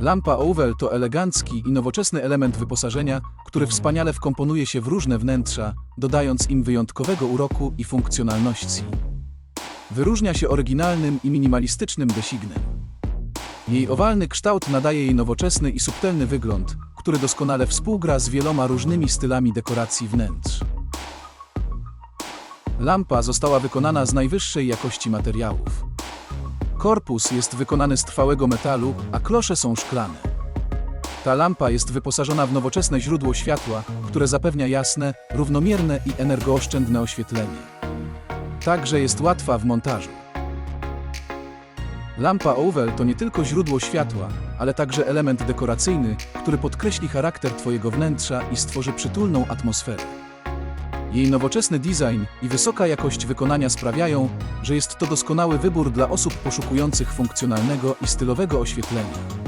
Lampa Oval to elegancki i nowoczesny element wyposażenia, który wspaniale wkomponuje się w różne wnętrza, dodając im wyjątkowego uroku i funkcjonalności. Wyróżnia się oryginalnym i minimalistycznym designem. Jej owalny kształt nadaje jej nowoczesny i subtelny wygląd, który doskonale współgra z wieloma różnymi stylami dekoracji wnętrz. Lampa została wykonana z najwyższej jakości materiałów. Korpus jest wykonany z trwałego metalu, a klosze są szklane. Ta lampa jest wyposażona w nowoczesne źródło światła, które zapewnia jasne, równomierne i energooszczędne oświetlenie. Także jest łatwa w montażu. Lampa Oval to nie tylko źródło światła, ale także element dekoracyjny, który podkreśli charakter Twojego wnętrza i stworzy przytulną atmosferę. Jej nowoczesny design i wysoka jakość wykonania sprawiają, że jest to doskonały wybór dla osób poszukujących funkcjonalnego i stylowego oświetlenia.